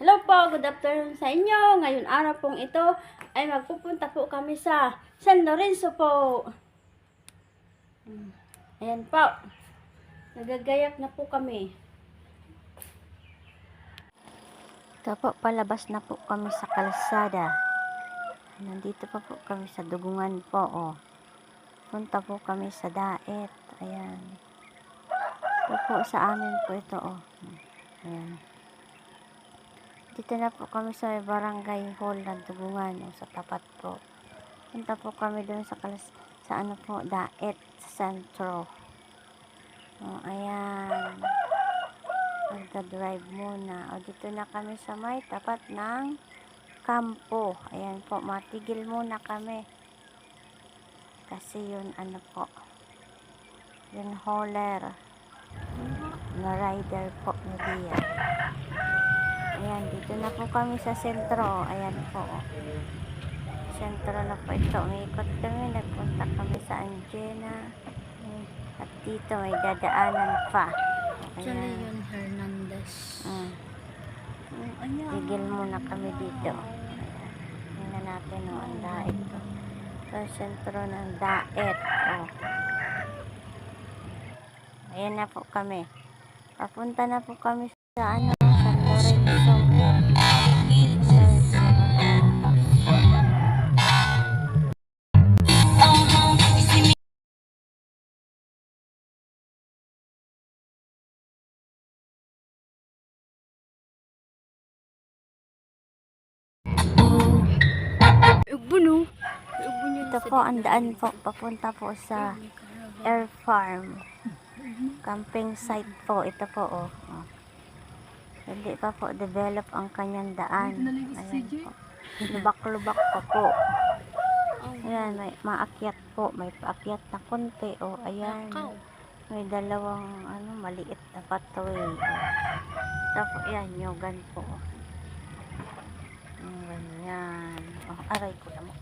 Hello po, good afternoon sa inyo. Ngayon araw pong ito ay magpupunta po kami sa San Lorenzo po. Ayan po. Nagagayak na po kami. Ito po, palabas na po kami sa kalsada. Nandito pa po kami sa dugungan po, oh. Punta po kami sa daet. Ayan. Ito po sa amin po ito, oh. Ayan. Dito na po kami sa barangay hall ng Dugungan, oh, sa tapat po. Punta po kami doon sa kalas, sa ano po, daet, sa sentro. Oh, ayan. Magka-drive muna. O, dito na kami sa may tapat ng kampo. Ayan po, matigil muna kami. Kasi yun, ano po, yun hauler na rider po na Dia. Ayan, dito na po kami sa sentro. Ayan po. Sentro na po ito. Umikot kami. Nagpunta kami sa Angena. At dito may dadaanan pa. Ayan. Leon Hernandez. Mm. Tigil muna kami dito. Ayan. Tingnan natin o, ang daet to. Ito sentro ng daet. O. Ayan na po kami. Papunta na po kami sa ano. Ubuno. Ito po ang daan po, papunta po sa air farm. Camping site po, ito po oh. Hindi pa po develop ang kanyang daan. Ayan po. Lubak-lubak pa po. Ayan, may maakyat po. May paakyat na konti. O, oh, ayan. May dalawang, ano, maliit na pathway. Tapos, yan, yogan po. Ganyan. Oh, aray ko na mo.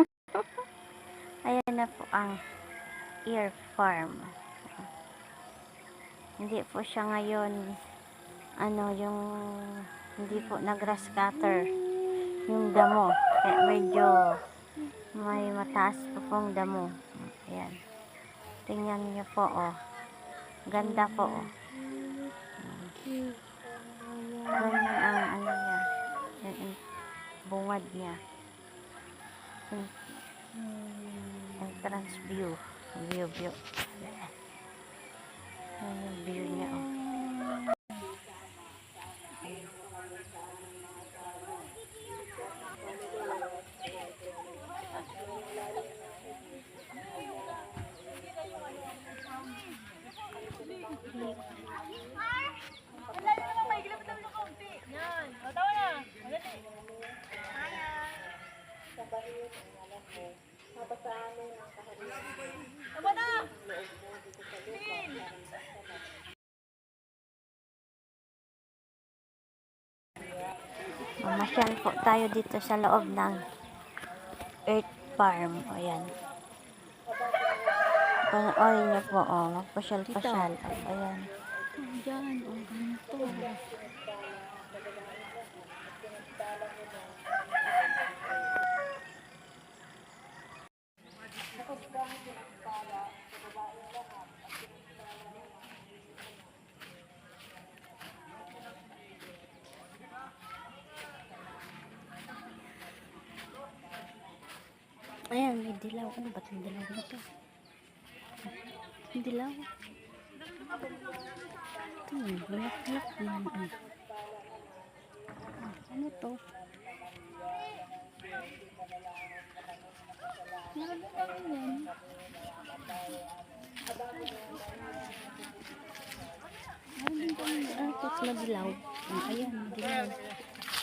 ayan na po ang ear farm. Hindi po siya ngayon, ano, yung, hindi po na grass cutter yung damo. Kaya medyo may mataas po pong damo. Ayan. Tingnan niyo po, oh. Ganda po, oh. Ganyan ang ano niya. Yan ang bungad niya. Yung entrance view. View, view. Yan yung view niya, oh. Mamasyal po tayo dito sa loob ng Earth Farm. Ayan. Panoorin niyo po, oh. Magpasyal-pasyal. Ayan. Diyan, o ganito. Ayan, may dilaw. Ano ba't may dilaw na to? May dilaw. Ito, bulak-bulak naman. ah. Ah, Ano to? Meron pa rin yan. Ano din to? Ano to? Sila dilaw. Ah, ayan, dilaw.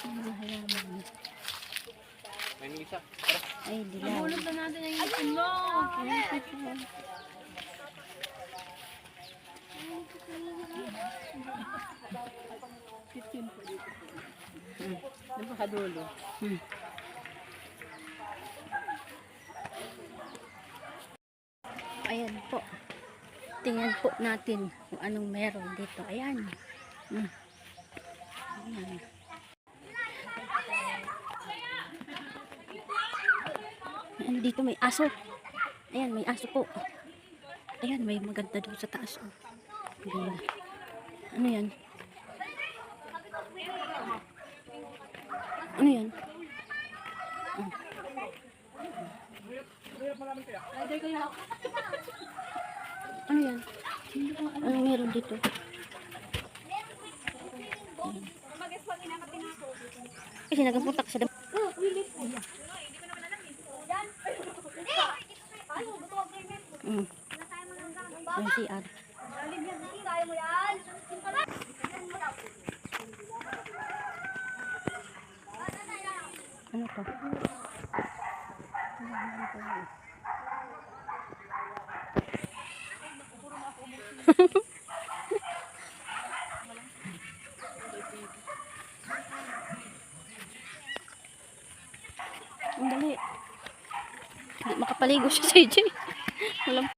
Ano na halaman? Ay, dilaw. Hulog na natin yung ipin mo. Napakadulo. Hmm. Ayan po. Tingnan po natin kung anong meron dito. Ayan. Hmm. Ayan. Ano dito may aso. Ayan, may aso po. Ayan, may maganda doon sa taas. Oh. Ganda. Ano yan? Ano yan? Ano yan? Anong meron dito? Ayan. Kasi nagapunta ka sa dam. Mm. Yung CR. Ano to? Ang dali. Hindi makapaligo siya sa AJ. Walang